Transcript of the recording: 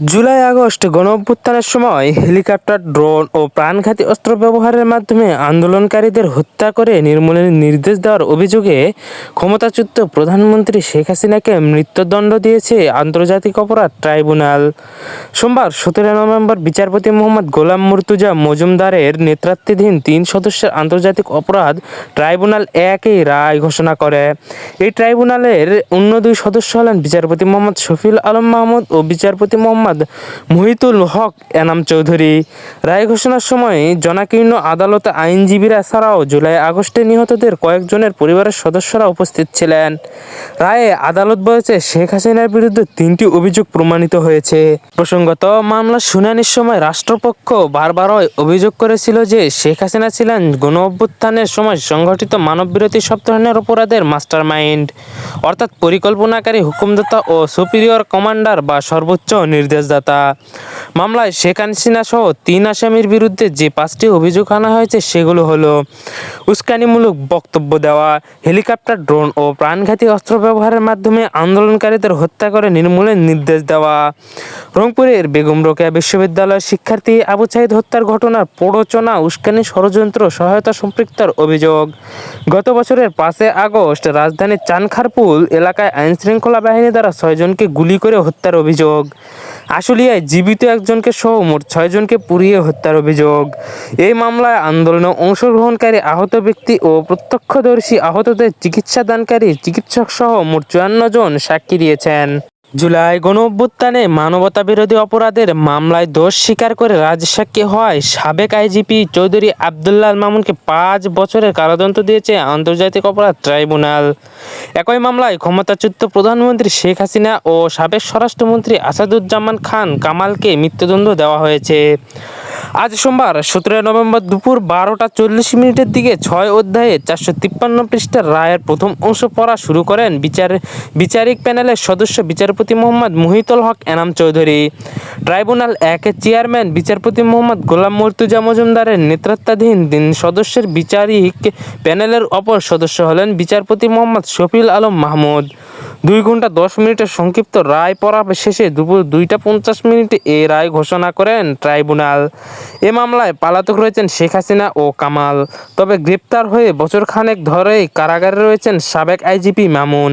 July, August গণঅভ্যুত্থানের সময় helicopter, drone ও প্রাণঘাতী অস্ত্র ব্যবহারের মাধ্যমে আন্দোলনকারীদের হত্যা করে নির্মূলের নির্দেশ দেওয়ার অভিযোগে ক্ষমতাচ্যুত প্রধানমন্ত্রী শেখ হাসিনাকে মৃত্যুদণ্ড দিয়েছে আন্তর্জাতিক অপরাধ ট্রাইব্যুনাল। সোমবার সতেরো নভেম্বর বিচারপতি মোহাম্মদ গোলাম মুর্তুজা মজুমদারের নেতৃত্বাধীন তিন সদস্যের আন্তর্জাতিক অপরাধ ট্রাইব্যুনাল একই রায় ঘোষণা করে। এই ট্রাইব্যুনালের অন্য দুই সদস্য হলেন বিচারপতি মোহাম্মদ শফিল আলম মাহমুদ ও বিচারপতি মোহাম্মদ মুহিতুল হক, এনাম চৌধুরী। রায় ঘোষণার সময় জনাকীর্ণ আদালতে আইনজীবীরা ছাড়াও জুলাই আগস্টে নিহতদের কয়েকজনের পরিবারের সদস্যরা উপস্থিত ছিলেন। রায়ে আদালত বলেছে, শেখ হাসিনার বিরুদ্ধে তিনটি অভিযোগ প্রমাণিত হয়েছে। প্রসঙ্গত, মামলার শুনানির সময় রাষ্ট্রপক্ষ বারবারই অভিযোগ করেছিল যে, শেখ হাসিনা ছিলেন গণ অভ্যুত্থানের সময় সংঘটিত মানববিরোধী সব ধরনের অপরাধের মাস্টার মাইন্ড অর্থাৎ পরিকল্পনাকারী হুকুমদাতা ও সুপিরিয়র কমান্ডার বা সর্বোচ্চ নির্দেশদাতা মামলায় শেখ হাসিনা সহ তিন আসামির বিরুদ্ধে যে পাঁচটি অভিযোগ আনা হয়েছে, সেগুলো হলো উস্কানিমূলক বক্তব্য দেওয়া, হেলিকপ্টার, ড্রোন ও প্রাণঘাতী অস্ত্র ব্যবহারের মাধ্যমে আন্দোলনকারীদের হত্যা করে নির্মূলের নির্দেশ দেওয়া। রংপুরের বেগম রোকেয়া বিশ্ববিদ্যালয়ের শিক্ষার্থী আবু সাইদ হত্যার ঘটনার প্ররোচনা, উস্কানি, ষড়যন্ত্র, সহায়তা সম্পৃক্তার অভিযোগ। গত বছরের পাঁচে আগস্ট রাজধানীর চানখারপুল এলাকায় আইনশৃঙ্খলা বাহিনী দ্বারা ছয়জনকে গুলি করে হত্যার অভিযোগ। আশুলিয়ায় জীবিত একজনকে সহ মোট ছয়জনকে পুড়িয়ে হত্যার অভিযোগ। এই মামলায় আন্দোলনে অংশগ্রহণকারী আহত ব্যক্তি ও প্রত্যক্ষদর্শী আহতদের চিকিৎসাদানকারী চিকিৎসক সহ মোট চুয়ান্ন জন সাক্ষী দিয়েছেন। জুলাই গণ অভ্যুত্থানে মানবতা বিরোধী অপরাধের মামলায় দোষ স্বীকার করে রাজসাক্ষী হওয়ায় সাবেক আইজিপি চৌধুরী আবদুল্লাহ মামুনকে পাঁচ বছরের কারাদণ্ড দিয়েছে আন্তর্জাতিক অপরাধ ট্রাইব্যুনাল। একই মামলায় ক্ষমতাচ্যুত প্রধানমন্ত্রী শেখ হাসিনা ও সাবেক স্বরাষ্ট্রমন্ত্রী আসাদুজ্জামান খান কামালকে মৃত্যুদণ্ড দেওয়া হয়েছে। আজ সোমবার, সতেরোই নভেম্বর দুপুর বারোটা চল্লিশ মিনিটের দিকে ছয় অধ্যায়ে চারশো তিপ্পান্ন পৃষ্ঠার রায়ের প্রথম অংশ পড়া শুরু করেন বিচার, বিচারিক প্যানেলের সদস্য বিচারপতি মোহাম্মদ মুহিতুল হক এনাম চৌধুরী। ট্রাইব্যুনাল একের চেয়ারম্যান বিচারপতি মোহাম্মদ গোলাম মর্তুজা মজুমদারের নেতৃত্বাধীন তিন সদস্যের বিচারিক প্যানেলের অপর সদস্য হলেন বিচারপতি মোহাম্মদ শফিল আলম মাহমুদ। দুই ঘণ্টা দশ মিনিটের সংক্ষিপ্ত রায় পড়া শেষে দুপুর দুইটা পঞ্চাশ মিনিটে এ রায় ঘোষণা করেন ট্রাইব্যুনাল। এ মামলায় পালাতক রয়েছেন শেখ হাসিনা ও কামাল। তবে গ্রেপ্তার হয়ে বছর খানেক ধরেই কারাগারে রয়েছেন সাবেক আইজিপি মামুন।